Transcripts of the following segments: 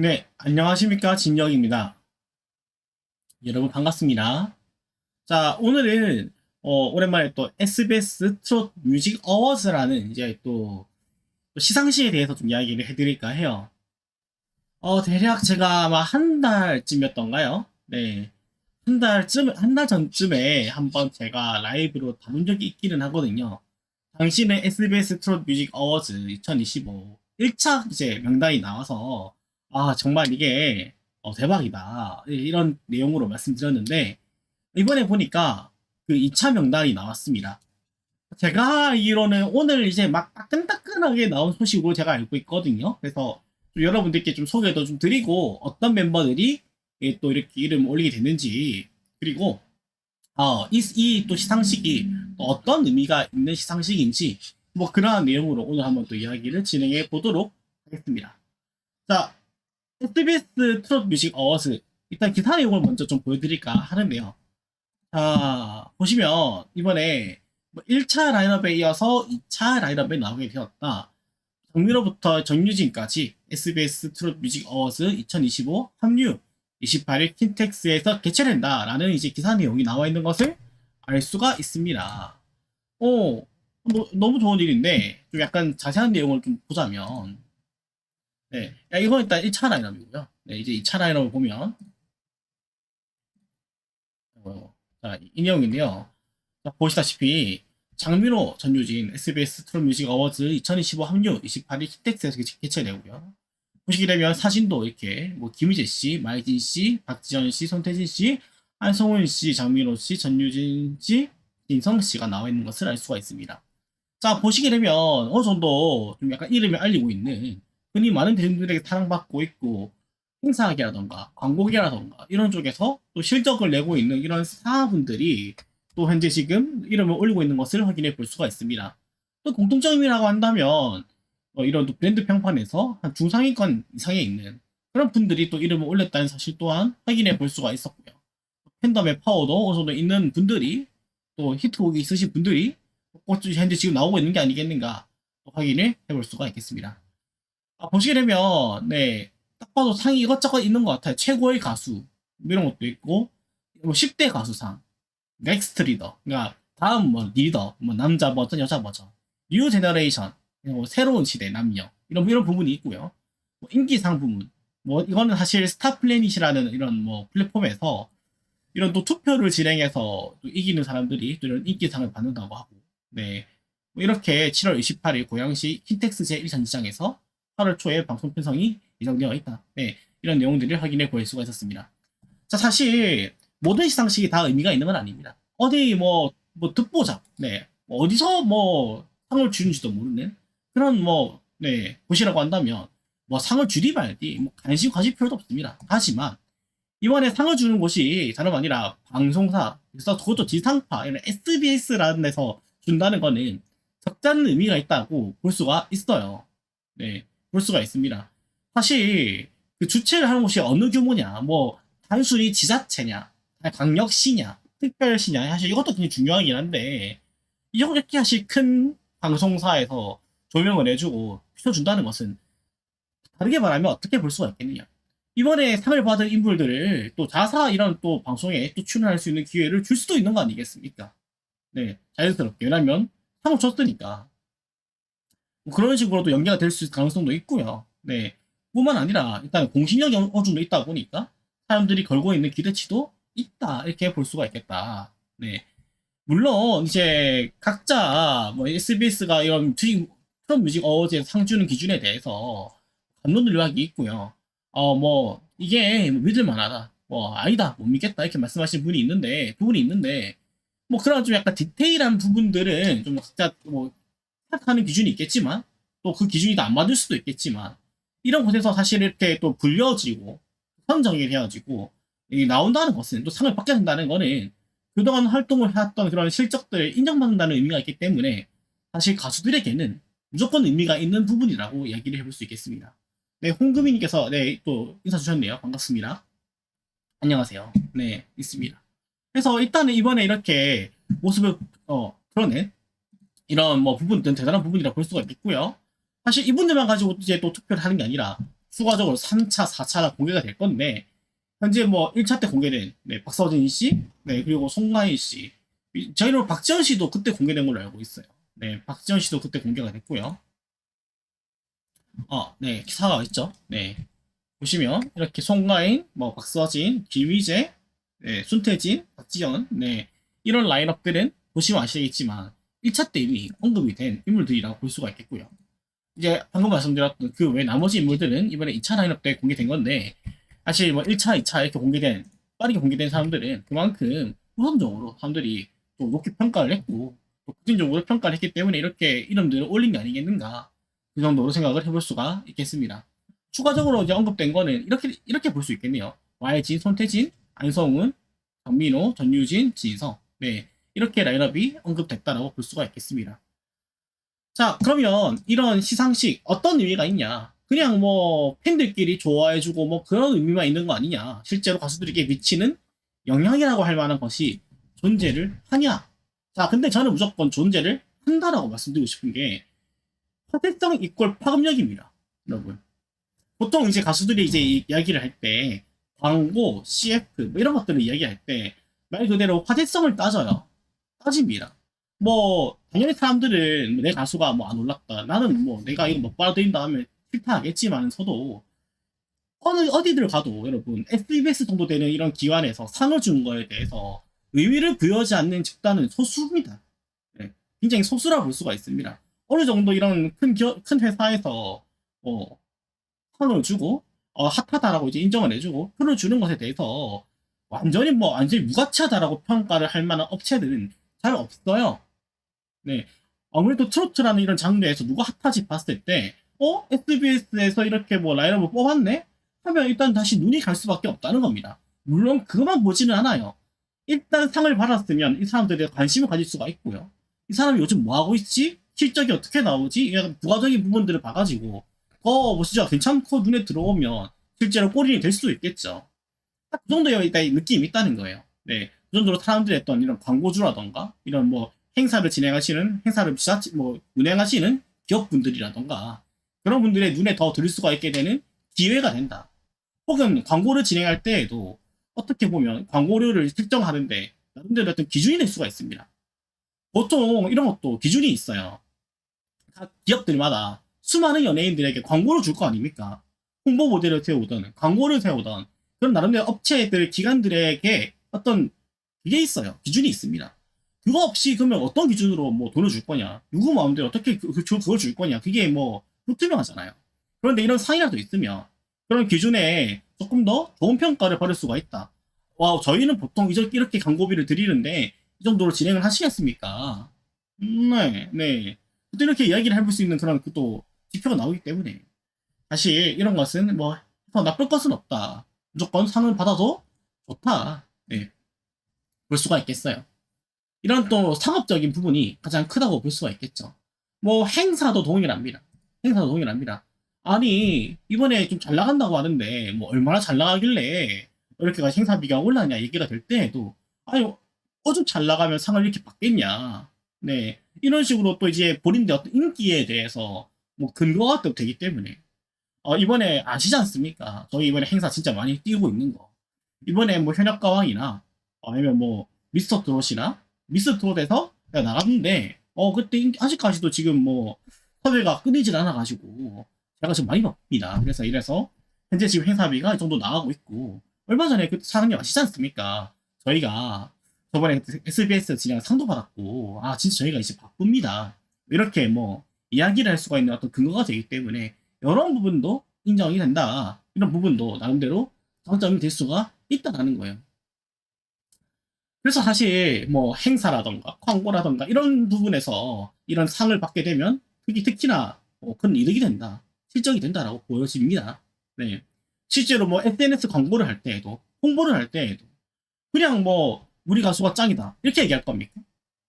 네, 안녕하십니까. 진영입니다. 여러분 반갑습니다. 자, 오늘은 어, 오랜만에 또 SBS 트롯 뮤직 어워즈라는 이제 또, 또 시상식에 대해서 좀 이야기를 해드릴까 해요. 어, 대략 제가 아마 한 달쯤이었던가요? 네. 한 달쯤, 한 달 전쯤에 한번 제가 라이브로 다룬 적이 있기는 하거든요. 당시는 SBS 트롯 뮤직 어워즈 2025 1차 이제 명단이 나와서 아, 정말 이게 어, 대박이다. 이런 내용으로 말씀드렸는데, 이번에 보니까 그 2차 명단이 나왔습니다. 제가 알기로는 오늘 이제 막 따끈따끈하게 나온 소식으로 제가 알고 있거든요. 그래서 좀 여러분들께 좀 소개도 좀 드리고, 어떤 멤버들이 예, 또 이렇게 이름 올리게 됐는지, 그리고, 어, 이, 이또 시상식이 또 어떤 의미가 있는 시상식인지, 뭐 그러한 내용으로 오늘 한번 또 이야기를 진행해 보도록 하겠습니다. 자, SBS 트롯 뮤직 어워즈 일단 기사 내용을 먼저 좀 보여드릴까 하는데요. 자 보시면 이번에 뭐 1차 라인업에 이어서 2차 라인업에 나오게 되었다. 정민호부터 정유진까지 SBS 트롯 뮤직 어워즈 2025 합류 28일 킨텍스에서 개최된다 라는 이제 기사 내용이 나와 있는 것을 알 수가 있습니다. 오, 뭐, 너무 좋은 일인데 좀 약간 자세한 내용을 좀 보자면 네. 야, 이건 일단 1차 라인업이고요. 네, 이제 2차 라인업을 보면, 어, 자, 이 내용인데요. 자, 보시다시피, 장민호, 전유진, SBS 트롯 뮤직 어워즈 2025 합류 28일 히텍스에서 개최되고요. 보시게 되면 사진도 이렇게, 뭐, 김희재 씨, 마이진 씨, 박지현 씨, 손태진 씨, 한성훈 씨, 장민호 씨, 전유진 씨, 인성 씨가 나와 있는 것을 알 수가 있습니다. 자, 보시게 되면 어느 정도 좀 약간 이름을 알리고 있는 흔히 많은 대중들에게 사랑받고 있고 행사계라던가 광고계라던가 이런 쪽에서 또 실적을 내고 있는 이런 스타분들이 또 현재 지금 이름을 올리고 있는 것을 확인해 볼 수가 있습니다. 또 공통점이라고 한다면 어, 이런 또 브랜드 평판에서 한 중상위권 이상에 있는 그런 분들이 또 이름을 올렸다는 사실 또한 확인해 볼 수가 있었고요. 팬덤의 파워도 어느 정도 있는 분들이 또 히트곡이 있으신 분들이 꼭 현재 지금 나오고 있는 게 아니겠는가 확인을 해볼 수가 있겠습니다. 아, 보시게 되면, 네, 딱 봐도 상이 이것저것 있는 것 같아요. 최고의 가수, 뭐 이런 것도 있고, 뭐 10대 가수상, 넥스트 리더, 그러니까 다음 뭐 리더, 뭐 남자 버전, 여자 버전, 뉴 제너레이션, 뭐 새로운 시대 남녀, 이런, 이런 부분이 있고요. 뭐 인기상 부분, 뭐 이거는 사실 스타플래닛이라는 이런 뭐 플랫폼에서 이런 또 투표를 진행해서 또 이기는 사람들이 또 이런 인기상을 받는다고 하고, 네. 뭐 이렇게 7월 28일 고양시 킨텍스 제1전시장에서 8월 초에 방송 편성이 예정되어 있다. 네, 이런 내용들을 확인해 볼 수가 있었습니다. 자, 사실 모든 시상식이 다 의미가 있는 건 아닙니다. 어디 뭐, 뭐 듣보잡, 네, 뭐 어디서 뭐 상을 주는지도 모르는 그런 뭐, 네, 곳이라고 한다면 뭐 상을 주디 말디 뭐 관심 가질 필요도 없습니다. 하지만 이번에 상을 주는 곳이 다름 아니라 방송사, 그래서 그것도 지상파, SBS라는 데서 준다는 거는 적잖은 의미가 있다고 볼 수가 있어요. 네. 볼 수가 있습니다. 사실 그 주최를 하는 곳이 어느 규모냐, 뭐 단순히 지자체냐, 강력시냐, 특별시냐, 사실 이것도 굉장히 중요하긴 한데 이렇게 사실 큰 방송사에서 조명을 해주고 피워준다는 것은 다르게 말하면 어떻게 볼 수가 있겠느냐. 이번에 상을 받은 인물들을 또 자사 이런 또 방송에 또 출연할 수 있는 기회를 줄 수도 있는 거 아니겠습니까? 네, 자연스럽게. 왜냐면 상을 줬으니까. 뭐 그런 식으로도 연계가 될 수 있을 가능성도 있고요. 네. 뿐만 아니라 일단 공신력이 어느 정도 있다 보니까 사람들이 걸고 있는 기대치도 있다 이렇게 볼 수가 있겠다. 네. 물론 이제 각자 뭐 SBS가 이런 트롯 뮤직 어워즈에 상 주는 기준에 대해서 감론을 요약이 있고요. 어 뭐 이게 믿을 만하다. 뭐 아니다 못 믿겠다 이렇게 말씀하시는 분이 있는데 부분이 있는데 뭐 그런 좀 약간 디테일한 부분들은 좀 각자 뭐 생각하는 기준이 있겠지만 또 그 기준이 다 안 맞을 수도 있겠지만 이런 곳에서 사실 이렇게 또 불려지고 선정이 되어지고 나온다는 것은 또 상을 받게 된다는 거는 그동안 활동을 해왔던 그런 실적들을 인정받는다는 의미가 있기 때문에 사실 가수들에게는 무조건 의미가 있는 부분이라고 이야기를 해볼 수 있겠습니다. 네, 홍금희님께서 네, 또 인사 주셨네요. 반갑습니다. 안녕하세요. 네, 있습니다. 그래서 일단은 이번에 이렇게 모습을 어, 드러낸 이런 뭐 부분들은 대단한 부분이라 볼 수가 있겠고요. 사실 이분들만 가지고 이제 또 투표를 하는 게 아니라 추가적으로 3차, 4차가 공개가 될 건데 현재 뭐 1차 때 공개된 네, 박서진 씨, 네, 그리고 송가인 씨, 이- 저희는 박지원 씨도 그때 공개된 걸로 알고 있어요. 네, 박지원 씨도 그때 공개가 됐고요. 어, 네, 기사가 있죠. 네, 보시면 이렇게 송가인, 뭐 박서진, 김희재, 네, 순태진, 박지원, 네, 이런 라인업들은 보시면 아시겠지만 1차 때 이미 언급이 된 인물들이라고 볼 수가 있겠고요. 이제 방금 말씀드렸던 그 외 나머지 인물들은 이번에 2차 라인업 때 공개된 건데 사실 뭐 1차, 2차 이렇게 공개된 빠르게 공개된 사람들은 그만큼 우선적으로 사람들이 또 높게 평가를 했고 또 긍정적으로 평가를 했기 때문에 이렇게 이름들을 올린 게 아니겠는가 그 정도로 생각을 해볼 수가 있겠습니다. 추가적으로 이제 언급된 거는 이렇게 이렇게 볼 수 있겠네요. YG, 손태진, 안성훈, 정민호, 전유진, 진성 네 이렇게 라인업이 언급됐다라고 볼 수가 있겠습니다. 자 그러면 이런 시상식 어떤 의미가 있냐? 그냥 뭐 팬들끼리 좋아해주고 뭐 그런 의미만 있는 거 아니냐? 실제로 가수들에게 미치는 영향이라고 할 만한 것이 존재를 하냐? 자 근데 저는 무조건 존재를 한다라고 말씀드리고 싶은 게 화제성 이꼴 파급력입니다, 여러분. 보통 이제 가수들이 이제 이- 이야기를 할 때 광고, CF 뭐 이런 것들을 이야기할 때 말 그대로 화제성을 따져요. 따집니다. 뭐 당연히 사람들은 내 가수가 뭐 안 올랐다. 나는 뭐 내가 이거 못 받아들인다 하면 싫다 하겠지만서도 어느 어디들 가도 여러분 SBS 정도 되는 이런 기관에서 상을 주는 거에 대해서 의미를 부여하지 않는 집단은 소수입니다. 네, 굉장히 소수라 볼 수가 있습니다. 어느 정도 이런 큰, 기업, 큰 회사에서 어, 상을 주고 어, 핫하다라고 이제 인정을 해주고 표를 주는 것에 대해서 완전히 뭐 완전히 무가치하다라고 평가를 할 만한 업체들은 잘 없어요. 네. 아무래도 트로트라는 이런 장르에서 누가 핫하지 봤을 때, 어? SBS에서 이렇게 뭐 라인업을 뽑았네? 하면 일단 다시 눈이 갈 수밖에 없다는 겁니다. 물론 그것만 보지는 않아요. 일단 상을 받았으면 이 사람들에 관심을 가질 수가 있고요. 이 사람이 요즘 뭐 하고 있지? 실적이 어떻게 나오지? 이런 부가적인 부분들을 봐가지고, 어, 뭐 진짜 괜찮고 눈에 들어오면 실제로 꼬린이 될 수도 있겠죠. 딱 그 정도의 느낌이 있다는 거예요. 네. 그 정도로 사람들이 했던 이런 광고주라던가, 이런 뭐 행사를 진행하시는, 행사를 지자체, 뭐, 운행하시는 기업분들이라던가, 그런 분들의 눈에 더 들을 수가 있게 되는 기회가 된다. 혹은 광고를 진행할 때에도 어떻게 보면 광고료를 책정하는데 나름대로 어떤 기준이 될 수가 있습니다. 보통 이런 것도 기준이 있어요. 각 기업들마다 수많은 연예인들에게 광고를 줄 거 아닙니까? 홍보 모델을 세우든 광고를 세우든 그런 나름대로 업체들 기관들에게 어떤 그게 있어요. 기준이 있습니다. 그거 없이 그러면 어떤 기준으로 뭐 돈을 줄 거냐? 누구 마음대로 어떻게 그, 그, 그걸 줄 거냐? 그게 뭐 불투명하잖아요. 그런데 이런 상이라도 있으면 그런 기준에 조금 더 좋은 평가를 받을 수가 있다. 와, 저희는 보통 이렇게 광고비를 드리는데 이 정도로 진행을 하시겠습니까? 음, 네, 네. 또 이렇게 이야기를 해볼 수 있는 그런 또 지표가 나오기 때문에 사실 이런 것은 뭐더 나쁠 것은 없다. 무조건 상을 받아도 좋다. 네. 볼 수가 있겠어요. 이런 또 상업적인 부분이 가장 크다고 볼 수가 있겠죠. 뭐 행사도 동일합니다. 행사도 동일합니다. 아니 이번에 좀 잘 나간다고 하는데 뭐 얼마나 잘 나가길래 이렇게가 행사비가 올라냐 얘기가 될 때에도 아니 어좀 잘 나가면 상을 이렇게 받겠냐. 네 이런 식으로 또 이제 본인들 어떤 인기에 대해서 뭐 근거가 또 되기 때문에 어, 이번에 아시지 않습니까? 저희 이번에 행사 진짜 많이 띄우고 있는 거. 이번에 뭐 현역가왕이나 아니면 뭐 미스터 트롯이나 미스터 트롯에서 내가 나갔는데 어 그때 인- 아직까지도 지금 뭐 섭외가 끊이질 않아가지고 제가 지금 많이 바쁩니다. 그래서 이래서 현재 지금 행사비가 이 정도 나가고 있고 얼마 전에 그 사장님 아시지 않습니까? 저희가 저번에 SBS 진행 상도 받았고 아 진짜 저희가 이제 바쁩니다. 이렇게 뭐 이야기를 할 수가 있는 어떤 근거가 되기 때문에 이런 부분도 인정이 된다. 이런 부분도 나름대로 장점이 될 수가 있다라는 거예요. 그래서 사실 뭐 행사라던가 광고라던가 이런 부분에서 이런 상을 받게 되면 그게 특히나 뭐 큰 이득이 된다. 실적이 된다라고 보여집니다. 네. 실제로 뭐 SNS 광고를 할 때에도 홍보를 할 때에도 그냥 뭐 우리 가수가 짱이다 이렇게 얘기할 겁니까?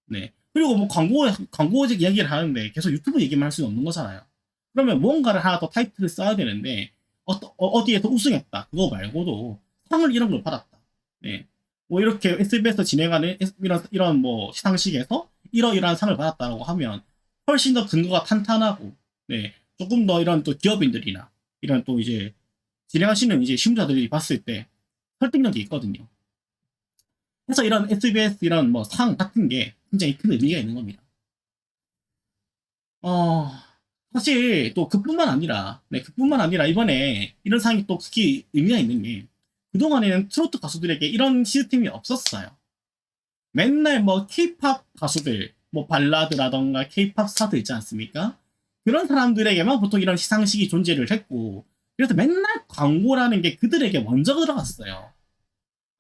네. 그리고 뭐 광고 광고 이야기를 하는데 계속 유튜브 얘기만 할 수는 없는 거잖아요. 그러면 무언가를 하나 더 타이틀을 써야 되는데 어, 디에서 우승했다 그거 말고도 상을 이런 걸 받았다. 네. 뭐 이렇게 SBS에서 진행하는 이런 이런 뭐 시상식에서 이러이러한 상을 받았다라고 하면 훨씬 더 근거가 탄탄하고 네 조금 더 이런 또 기업인들이나 이런 또 이제 진행하시는 이제 시청자들이 봤을 때 설득력이 있거든요. 그래서 이런 SBS 이런 뭐 상 같은 게 굉장히 큰 의미가 있는 겁니다. 어, 사실 또 그뿐만 아니라, 네, 그뿐만 아니라 이번에 이런 상이 또 특히 의미가 있는 게 그동안에는 트로트 가수들에게 이런 시스템이 없었어요. 맨날 뭐 케이팝 가수들, 뭐 발라드라던가 케이팝 스타들 있지 않습니까? 그런 사람들에게만 보통 이런 시상식이 존재를 했고, 그래서 맨날 광고라는 게 그들에게 먼저 들어갔어요.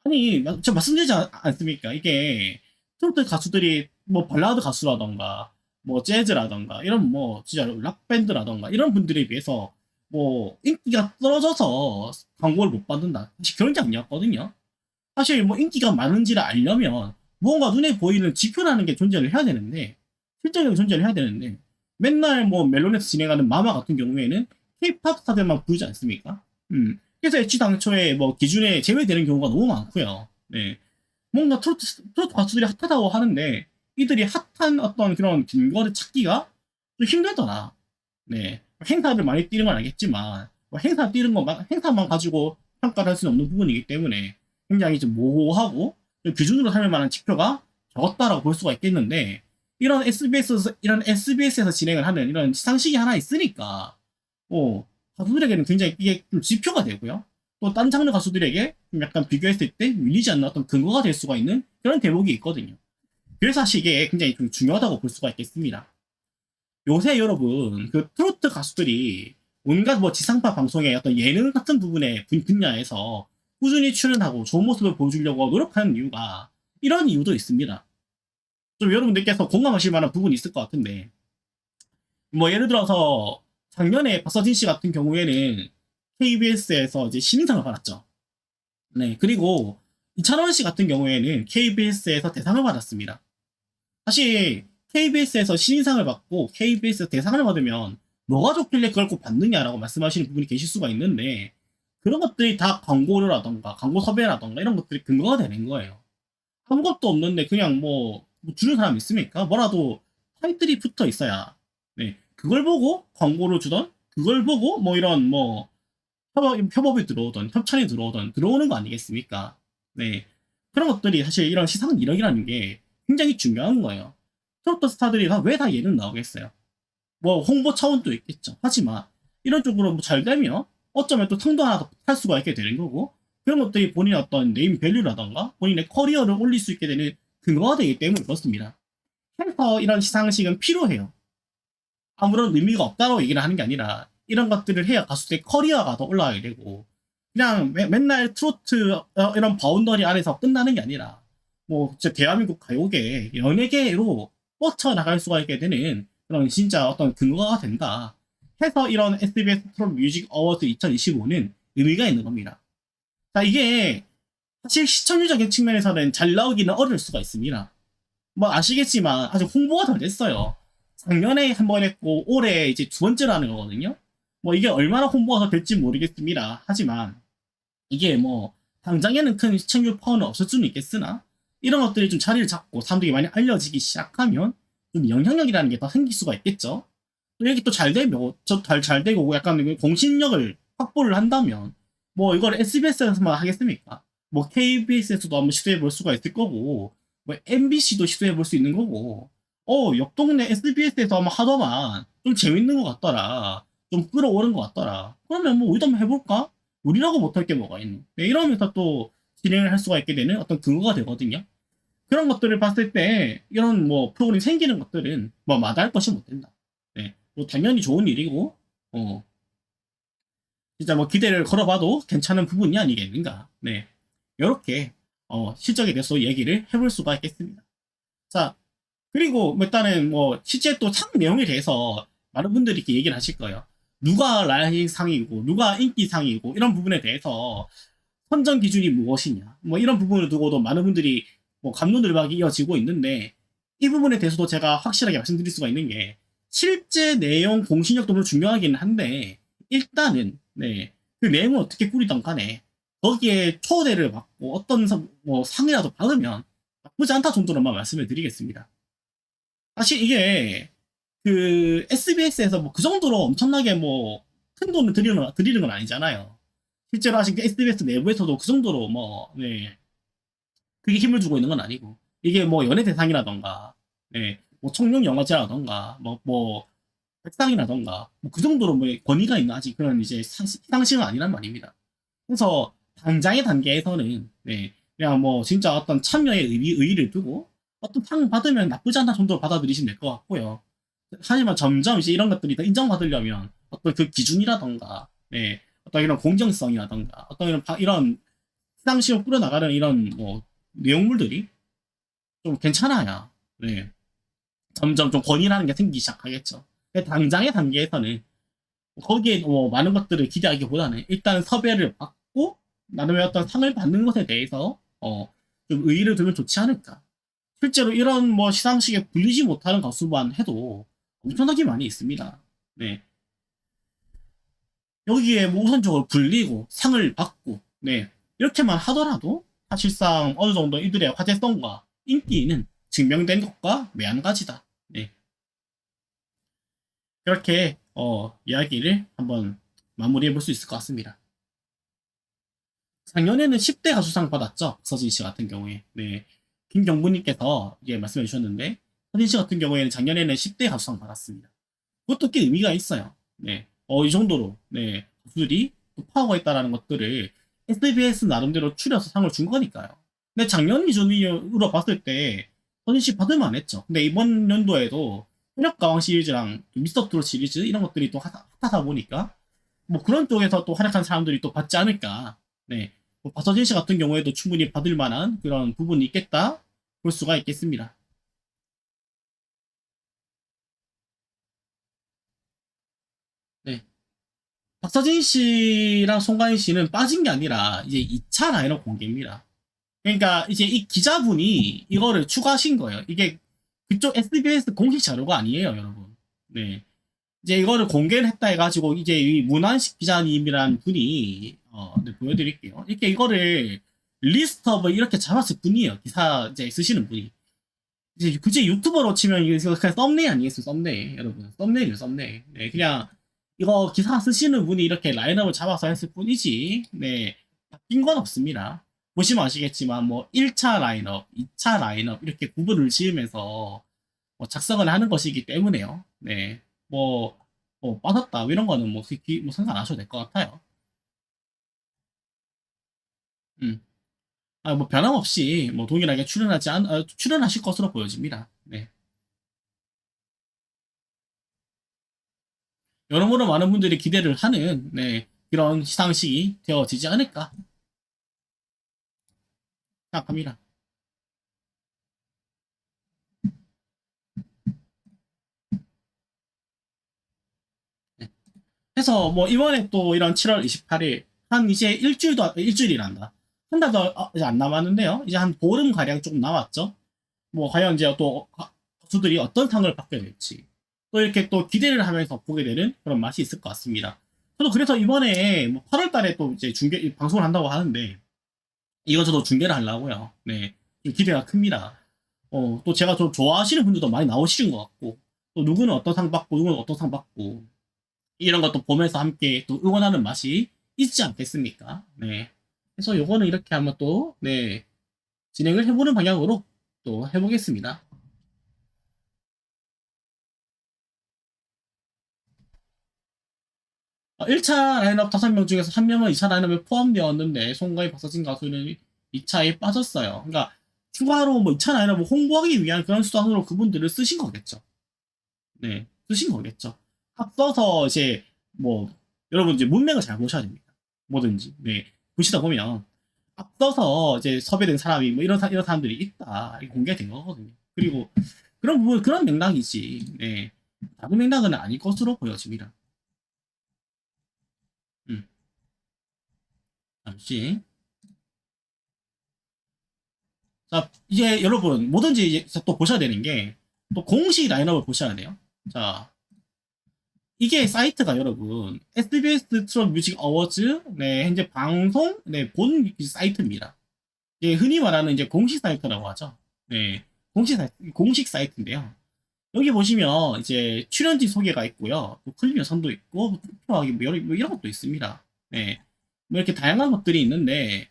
아니, 저 말씀드리지 않- 않습니까? 이게 트로트 가수들이 뭐 발라드 가수라던가, 뭐 재즈라던가, 이런 뭐 진짜 락밴드라던가, 이런 분들에 비해서 뭐 인기가 떨어져서 광고를 못 받는다. 사실 그런 게 아니었거든요. 사실 뭐 인기가 많은지를 알려면 무언가 눈에 보이는 지표라는 게 존재를 해야 되는데, 실제적인 존재를 해야 되는데, 맨날 뭐 멜론에서 진행하는 마마 같은 경우에는 K-팝 스타들만 부르지 않습니까? 음. 그래서 애초당초에 뭐 기준에 제외되는 경우가 너무 많고요. 네. 뭔가 트로트, 트로트 가수들이 핫하다고 하는데 이들이 핫한 어떤 그런 근거를 찾기가 좀 힘들더라. 네. 행사를 많이 뛰는 건 알겠지만 뭐 행사 뛰는 것만 행사만 가지고 평가를 할 수는 없는 부분이기 때문에 굉장히 좀 모호하고 좀 기준으로 삼을 만한 지표가 적었다라고 볼 수가 있겠는데 이런 SBS에서 이런 SBS에서 진행을 하는 이런 시상식이 하나 있으니까 어, 가수들에게는 굉장히 이게 좀 지표가 되고요. 또 다른 장르 가수들에게 좀 약간 비교했을 때 밀리지 않는 어떤 근거가 될 수가 있는 그런 대목이 있거든요. 그래서 사실 이게 굉장히 좀 중요하다고 볼 수가 있겠습니다. 요새 여러분 그 트로트 가수들이 온갖 뭐 지상파 방송의 어떤 예능 같은 부분의 분- 분야에서 꾸준히 출연하고 좋은 모습을 보여주려고 노력하는 이유가 이런 이유도 있습니다. 좀 여러분들께서 공감하실 만한 부분이 있을 것 같은데 뭐 예를 들어서 작년에 박서진 씨 같은 경우에는 KBS에서 이제 신인상을 받았죠. 네, 그리고 이찬원 씨 같은 경우에는 KBS에서 대상을 받았습니다. 사실 KBS에서 신인상을 받고 KBS에서 대상을 받으면 뭐가 좋길래 그걸 꼭 받느냐라고 말씀하시는 부분이 계실 수가 있는데 그런 것들이 다 광고료라던가 광고 섭외라던가 이런 것들이 근거가 되는 거예요. 아무것도 없는데 그냥 뭐, 뭐 주는 사람 있습니까? 뭐라도 타이틀이 붙어 있어야 네 그걸 보고 광고를 주던 그걸 보고 뭐 이런 뭐 협업, 협업이 들어오던 협찬이 들어오던 들어오는 거 아니겠습니까? 네 그런 것들이 사실 이런 시상 이력이라는 게 굉장히 중요한 거예요. 트로트 스타들이 다왜다 예능 나오겠어요? 뭐 홍보 차원도 있겠죠. 하지만 이런 쪽으로 뭐 잘 되면 어쩌면 또 상도 하나 더탈 수가 있게 되는 거고 그런 것들이 본인의 어떤 네임 밸류라던가 본인의 커리어를 올릴 수 있게 되는 근거가 되기 때문에 그렇습니다. 그래서 이런 시상식은 필요해요. 아무런 의미가 없다고 얘기를 하는 게 아니라 이런 것들을 해야 가수들의 커리어가 더 올라가게 되고 그냥 매- 맨날 트로트 어, 이런 바운더리 안에서 끝나는 게 아니라 뭐 진짜 대한민국 가요계 연예계로 뻗쳐나갈 수가 있게 되는 그런 진짜 어떤 근거가 된다 해서 이런 SBS 트롯 뮤직 어워드 2025는 의미가 있는 겁니다. 자 이게 사실 시청률적인 측면에서는 잘 나오기는 어려울 수가 있습니다. 뭐 아시겠지만 아직 홍보가 덜 됐어요. 작년에 한 번 했고 올해 이제 두 번째로 하는 거거든요. 뭐 이게 얼마나 홍보가 더 될지 모르겠습니다. 하지만 이게 뭐 당장에는 큰 시청률 파워는 없을 수는 있겠으나 이런 것들이 좀 자리를 잡고 사람들이 많이 알려지기 시작하면 좀 영향력이라는 게 더 생길 수가 있겠죠. 또 이게 또 잘 되면 저잘잘 되고 약간 공신력을 확보를 한다면 뭐 이걸 SBS에서만 하겠습니까? 뭐 KBS에서도 한번 시도해 볼 수가 있을 거고 뭐 MBC도 시도해 볼 수 있는 거고 어, 옆 동네 SBS에서 아마 하더만 좀 재밌는 것 같더라. 좀 끌어오른 것 같더라. 그러면 뭐 우리도 한번 해볼까? 우리라고 못할 게 뭐가 있니? 네, 이러면서 또 진행을 할 수가 있게 되는 어떤 근거가 되거든요. 그런 것들을 봤을 때 이런 뭐 프로그램이 생기는 것들은 뭐 마다할 것이 못 된다. 네, 뭐 당연히 좋은 일이고 어 진짜 뭐 기대를 걸어봐도 괜찮은 부분이 아니겠는가. 네, 이렇게 어 실적에 대해서 얘기를 해볼 수가 있겠습니다. 자, 그리고 뭐 일단은 뭐 실제 또상 내용에 대해서 많은 분들이 이렇게 얘기를 하실 거예요. 누가 라이팅 상이고 누가 인기 상이고 이런 부분에 대해서 선정 기준이 무엇이냐 뭐 이런 부분을 두고도 많은 분들이 뭐 감론을박이 이어지고 있는데 이 부분에 대해서도 제가 확실하게 말씀드릴 수가 있는 게 실제 내용 공신력도 물론 중요하기는 한데 일단은 네, 그 내용을 어떻게 꾸리던 간에 거기에 초대를 받고 어떤 상- 뭐 상이라도 받으면 나쁘지 않다 정도로만 말씀을 드리겠습니다. 사실 이게 그 SBS에서 뭐 그 정도로 엄청나게 뭐 큰 돈을 드리는, 드리는 건 아니잖아요. 실제로 아직 SBS 내부에서도 그 정도로 뭐, 네. 그게 힘을 주고 있는 건 아니고. 이게 뭐 연예 대상이라던가, 네. 뭐 청룡 영화제라던가, 뭐, 뭐, 백상이라던가, 뭐 그 정도로 뭐 권위가 있는 아직 그런 이제 상- 시상식은 아니란 말입니다. 그래서 당장의 단계에서는, 네. 그냥 뭐 진짜 어떤 참여의 의의, 의의를 두고 어떤 상 받으면 나쁘지 않다 정도로 받아들이시면 될 것 같고요. 하지만 점점 이제 이런 것들이 더 인정받으려면 어떤 그 기준이라던가, 네, 어떤 이런 공정성이라던가, 어떤 이런 바- 이런 시상식을 꾸려나가는 이런 뭐 내용물들이 좀 괜찮아야, 네, 점점 좀 권위라는 게 생기기 시작하겠죠. 당장의 단계에서는 거기에 뭐 많은 것들을 기대하기보다는 일단 섭외를 받고 나름의 어떤 상을 받는 것에 대해서 어, 좀 의의를 두면 좋지 않을까. 실제로 이런 뭐 시상식에 불리지 못하는 가수만 해도 엄청나게 많이 있습니다. 네. 여기에 뭐 우선적으로 불리고 상을 받고, 네. 이렇게만 하더라도 사실상 어느 정도 이들의 화제성과 인기는 증명된 것과 매한가지다. 네. 이렇게, 어, 이야기를 한번 마무리해 볼 수 있을 것 같습니다. 작년에는 10대 가수상 받았죠. 서진 씨 같은 경우에. 네. 김경부님께서 이게 말씀해 주셨는데, 서진 씨 같은 경우에는 작년에는 10대 가수상 받았습니다. 그것도 꽤 의미가 있어요. 네. 어, 이 정도로, 네. 가수들이 또 파워가 있다라는 것들을 SBS 나름대로 추려서 상을 준 거니까요. 근데 작년 기준으로 봤을 때, 씨 받을만 했죠. 근데 이번 연도에도 현역가왕 시리즈랑 미스터 트롯 시리즈 이런 것들이 또 핫- 핫하다 보니까, 뭐 그런 쪽에서 또 활약한 사람들이 또 받지 않을까. 네. 뭐 박서진 씨 같은 경우에도 충분히 받을 만한 그런 부분이 있겠다 볼 수가 있겠습니다. 네. 박서진 씨랑 송가인 씨는 빠진 게 아니라 이제 2차 라인업 공개입니다. 그러니까 이제 이 기자분이 이거를 추가하신 거예요. 이게 그쪽 SBS 공식 자료가 아니에요, 여러분. 네. 이제 이거를 공개를 했다 해가지고 이제 이 문환식 기자님이란 분이 어, 네, 보여드릴게요. 이렇게 이거를 리스트업을 이렇게 잡았을 뿐이에요. 기사 이제 쓰시는 분이. 이제 굳이 유튜버로 치면 이거 그냥 썸네일 아니겠어요? 썸네일 여러분. 썸네일이요, 썸네일. 네, 그냥 이거 기사 쓰시는 분이 이렇게 라인업을 잡아서 했을 뿐이지. 네, 바뀐 건 없습니다. 보시면 아시겠지만 뭐 1차 라인업, 2차 라인업 이렇게 구분을 지으면서 뭐 작성을 하는 것이기 때문에요. 네, 뭐, 뭐 빠졌다 이런 거는 뭐, 기- 뭐 생각 안 하셔도 될 것 같아요. 음. 아, 뭐 변함없이 뭐 동일하게 출연하지 않, 어, 출연하실 것으로 보여집니다. 네. 여러모로 많은 분들이 기대를 하는 네, 그런 시상식이 되어지지 않을까. 생각합니다. 그래서 뭐 이번에 또 이런 7월 28일 한 이제 일주일도 일주일이란다. 한 달도 어, 이제 안 남았는데요. 이제 한 보름 가량 조금 남았죠. 뭐 과연 이제 또 가수들이 어떤 상을 받게 될지 또 이렇게 또 기대를 하면서 보게 되는 그런 맛이 있을 것 같습니다 저도 그래서 이번에 뭐 8월 달에 또 이제 중계 방송을 한다고 하는데 이거 저도 중계를 하려고요 네 기대가 큽니다 어, 또 제가 좀 좋아하시는 분들도 많이 나오시는 것 같고 또 누구는 어떤 상 받고 누구는 어떤 상 받고 이런 것도 보면서 함께 또 응원하는 맛이 있지 않겠습니까? 네. 그래서 요거는 이렇게 한번 또, 네, 진행을 해보는 방향으로 또 해보겠습니다. 1차 라인업 5명 중에서 1명은 2차 라인업에 포함되었는데, 송가희 박서진 가수는 2차에 빠졌어요. 그러니까, 추가로 뭐 2차 라인업을 홍보하기 위한 그런 수단으로 그분들을 쓰신 거겠죠. 네, 쓰신 거겠죠. 앞서서 이제 뭐 여러분 이제 문맥을 잘 보셔야 됩니다. 뭐든지 네 보시다 보면 앞서서 이제 섭외된 사람이 뭐 이런 사, 이런 사람들이 있다 공개된 거거든요. 그리고 그런 부분 그런 맥락이지 네 다른 맥락은 아닐 것으로 보여집니다. 음 잠시 자 이제 여러분 뭐든지 이제 또 보셔야 되는 게 또 공식 라인업을 보셔야 돼요. 자 이게 사이트가 여러분 SBS 트롯 뮤직 어워즈 네 현재 방송 네 본 사이트입니다. 예, 흔히 말하는 이제 공식 사이트라고 하죠. 네 공식 사이트 공식 사이트인데요. 여기 보시면 이제 출연지 소개가 있고요. 또 클립 영상도 있고 투표하기 뭐뭐 이런 것도 있습니다. 네. 뭐 이렇게 다양한 것들이 있는데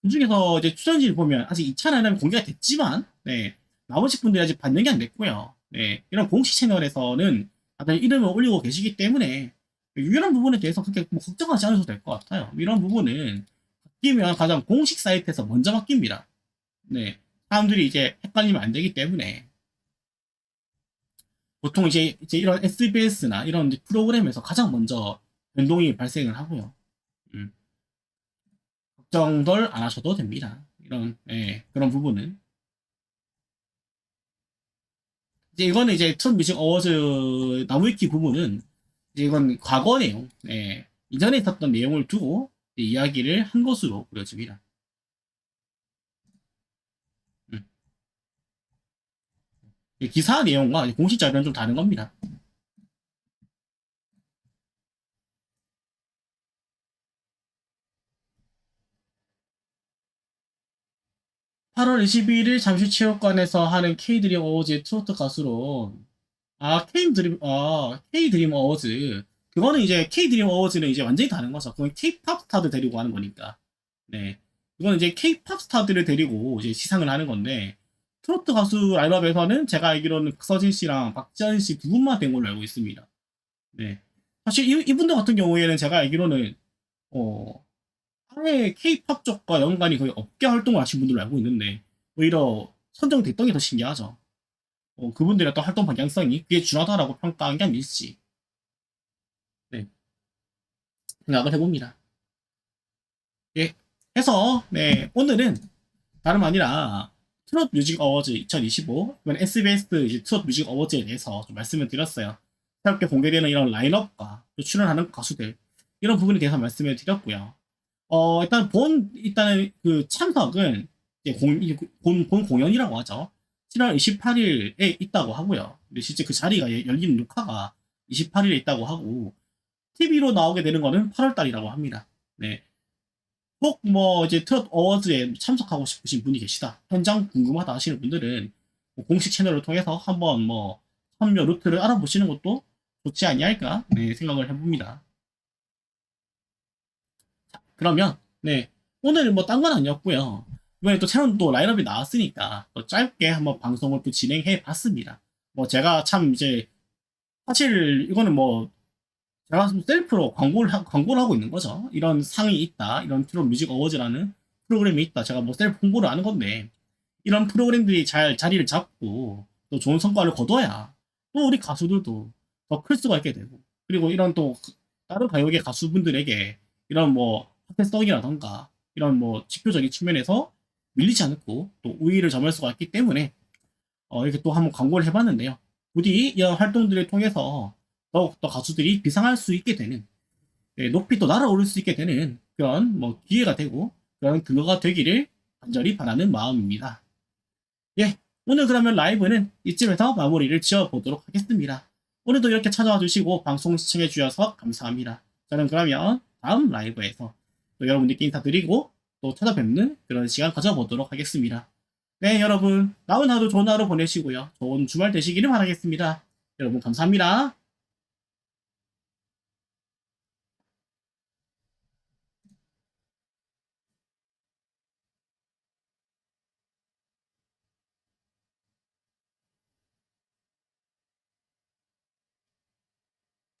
그 중에서 이제 출연지를 보면 아직 2차 라인업이 공개가 됐지만 네. 나머지 분들이 아직 반영이 안 됐고요. 네. 이런 공식 채널에서는 다들 이름을 올리고 계시기 때문에 이런 부분에 대해서 그렇게 뭐 걱정하지 않으셔도 될 것 같아요. 이런 부분은 바뀌면 가장 공식 사이트에서 먼저 바뀝니다. 네. 사람들이 이제 헷갈리면 안 되기 때문에 보통 이제, 이제 이런 SBS나 이런 프로그램에서 가장 먼저 변동이 발생을 하고요. 음. 걱정들 안 하셔도 됩니다. 이런, 예, 그런 부분은. 이제 이거는 이제 첫 뮤직 어워즈 나무위키 부분은 이제 이건 과거 내용, 예, 이전에 있었던 내용을 두고 이야기를 한 것으로 그려집니다. 음. 이 기사 내용과 공식 자료는 좀 다른 겁니다. (8월 22일) 잠실체육관에서 하는 K드림 어워즈의 트로트 가수로 아 K드림 아 K드림 어워즈 그거는 이제 K드림 어워즈는 이제 완전히 다른 거죠. 그건 K-팝 스타들 데리고 하는 거니까. 네. 이건 이제 K-팝 스타들을 데리고 이제 시상을 하는 건데 트로트 가수 라인업에서는 제가 알기로는 박서진 씨랑 박지현 씨 두 분만 된 걸로 알고 있습니다. 네. 사실 이, 이분들 같은 경우에는 제가 알기로는 어 아예 K-팝 쪽과 연관이 거의 없게 활동을 하신 분들로 알고 있는데 오히려 선정됐던 게 더 신기하죠. 어, 그분들의 또 활동 방향성이 그게 준하다라고 평가한 게 아닐지 네. 생각을 해봅니다. 예. 해서 네 오늘은 다름 아니라 트롯 뮤직 어워즈 2025 이번 SBS 이제 트롯 뮤직 어워즈에 대해서 좀 말씀을 드렸어요. 새롭게 공개되는 이런 라인업과 또 출연하는 가수들 이런 부분에 대해서 말씀을 드렸고요. 어 일단 본 일단은 그 참석은 이제 공, 본, 본 공연이라고 하죠. 7월 28일에 있다고 하고요. 근데 실제 그 자리가 예- 열리는 녹화가 28일에 있다고 하고 TV로 나오게 되는 거는 8월 달이라고 합니다. 네. 혹뭐 이제 트롯 어워즈에 참석하고 싶으신 분이 계시다. 현장 궁금하다 하시는 분들은 뭐 공식 채널을 통해서 한번 뭐 참여 루트를 알아보시는 것도 좋지 아니할까 네, 생각을 해봅니다. 자, 그러면 네 오늘은 뭐딴 건 아니었고요. 이번에 또 새로운 또 라인업이 나왔으니까 또 짧게 한번 방송을 또 진행해 봤습니다. 뭐 제가 참 이제 사실 이거는 뭐 제가 셀프로 광고를, 하, 광고를 하고 있는 거죠. 이런 상이 있다. 이런 트롯 뮤직 어워즈라는 프로그램이 있다. 제가 뭐 셀프 홍보를 하는 건데, 이런 프로그램들이 잘 자리를 잡고, 또 좋은 성과를 거둬야, 또 우리 가수들도 더 클 수가 있게 되고, 그리고 이런 또, 다른 가요계 가수분들에게, 이런 뭐, 핫해성이라던가, 이런 뭐, 지표적인 측면에서 밀리지 않고, 또 우위를 점할 수가 있기 때문에, 어, 이렇게 또 한번 광고를 해봤는데요. 부디 이런 활동들을 통해서, 더욱더 가수들이 비상할 수 있게 되는 예, 높이 또 날아오를 수 있게 되는 그런 뭐 기회가 되고 그런 근거가 되기를 간절히 바라는 마음입니다. 예, 오늘 그러면 라이브는 이쯤에서 마무리를 지어보도록 하겠습니다. 오늘도 이렇게 찾아와 주시고 방송 시청해 주셔서 감사합니다. 저는 그러면 다음 라이브에서 또 여러분들께 인사드리고 또 찾아뵙는 그런 시간 가져보도록 하겠습니다. 네, 여러분 남은 하루 좋은 하루 보내시고요. 좋은 주말 되시기를 바라겠습니다. 여러분 감사합니다.